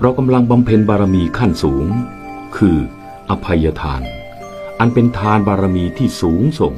เรากำลังบำเพ็ญบารมีขั้นสูง คืออภัยทาน อันเป็นทานบารมีที่สูงส่ง